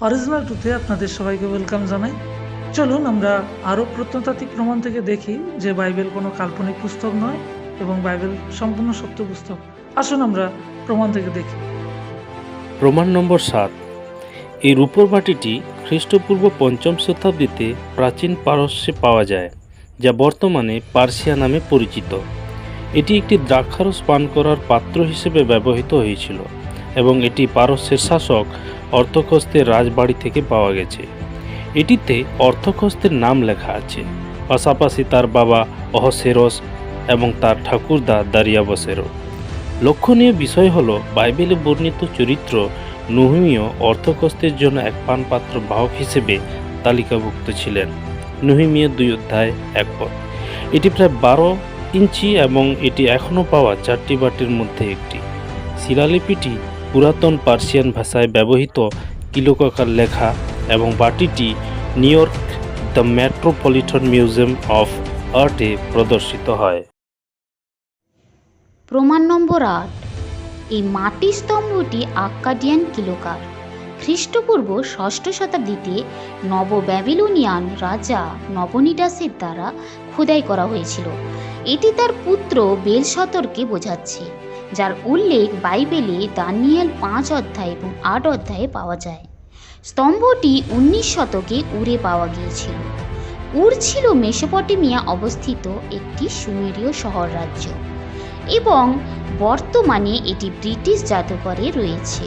Original টুতে আপনাদের সবাইকে ওয়েলকাম জানাই। চলুন আমরা আরও প্রত্নতাত্ত্বিক প্রমাণ থেকে দেখি যে বাইবেল কোনো কাল্পনিক পুস্তক নয় এবং বাইবেল সম্পূর্ণ সত্য পুস্তক। আসুন আমরা প্রমাণ থেকে দেখি। প্রমাণ নম্বর সাত। এই রূপোর বাটিটি খ্রিস্টপূর্ব পঞ্চম শতাব্দীতে প্রাচীন পারস্যে পাওয়া যায়, যা বর্তমানে পার্সিয়া নামে পরিচিত। এটি একটি দ্রাক্ষারস পান করার পাত্র হিসেবে ব্যবহৃত হয়েছিল। এবং এটি পারস্যের শাসক অর্থকস্তের রাজবাড়ি থেকে পাওয়া গেছে। এটিতে অর্থকস্তের নাম লেখা আছে। পাশাপাশি তার বাবা অহসেরস এবং তার ঠাকুরদা দারিয়াবসেরও। লক্ষণীয় বিষয় হল, বাইবেলে বর্ণিত চরিত্র নুহিমীয় অর্থকস্তের জন্য এক পানপাত্র বাহক হিসেবে তালিকাভুক্ত ছিলেন। নুহিমীয় দুই অধ্যায় এক পদ। এটি প্রায় বারো ইঞ্চি এবং এটি এখনও পাওয়া চারটি বাটির মধ্যে একটি। শিলালিপিটি পুরাতন পার্সিয়ান ভাষায় ব্যবহৃত কিলোকাকার লেখা এবং বাটিটি New York the Metropolitan Museum of আর্টে প্রদর্শিত হয়। প্রমাণ নম্বর আট। এই মাটির স্তম্ভটি আক্কাডিয়ান কিলোকার খ্রিস্টপূর্ব ষষ্ঠ শতাব্দীতে নবব্যাবিলনিয়ান রাজা নবনিডাসের দ্বারা খোদাই করা হয়েছিল। এটি তার পুত্র বেলসতরকে বোঝাচ্ছে। যার উল্লেখ বাইবেলে দানিয়েল পাঁচ অধ্যায় এবং আট অধ্যায়ে পাওয়া যায়। স্তম্ভটি উনিশ শতকে উড়ে পাওয়া গিয়েছিল। উর ছিল মেসোপটেমিয়া অবস্থিত একটি সুমেরীয় শহর রাজ্য এবং বর্তমানে এটি ব্রিটিশ জাদুঘরে রয়েছে।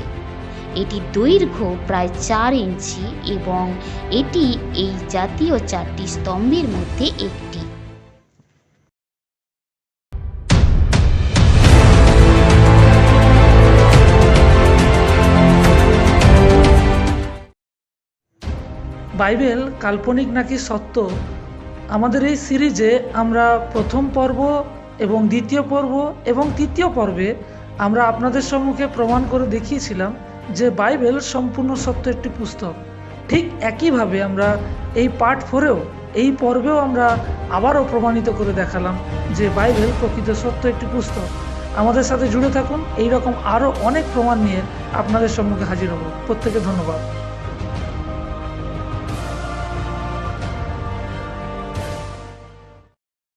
এটি দৈর্ঘ্য প্রায় চার ইঞ্চি এবং এটি এই জাতীয় চারটি স্তম্ভের মধ্যে একটি। বাইবেল কাল্পনিক নাকি সত্য? আমাদের এই সিরিজে আমরা প্রথম পর্ব এবং দ্বিতীয় পর্ব এবং তৃতীয় পর্বে আমরা আপনাদের সম্মুখে প্রমাণ করে দেখিয়েছিলাম যে বাইবেল সম্পূর্ণ সত্য একটি পুস্তক। ঠিক একইভাবে আমরা এই পার্ট ফোরেও এই পর্বেও আমরা আবারও প্রমাণিত করে দেখালাম যে বাইবেল প্রকৃত সত্য একটি পুস্তক। আমাদের সাথে জুড়ে থাকুন এই রকম আরও অনেক প্রমাণ নিয়ে আপনাদের সম্মুখে হাজির হব। প্রত্যেকে ধন্যবাদ।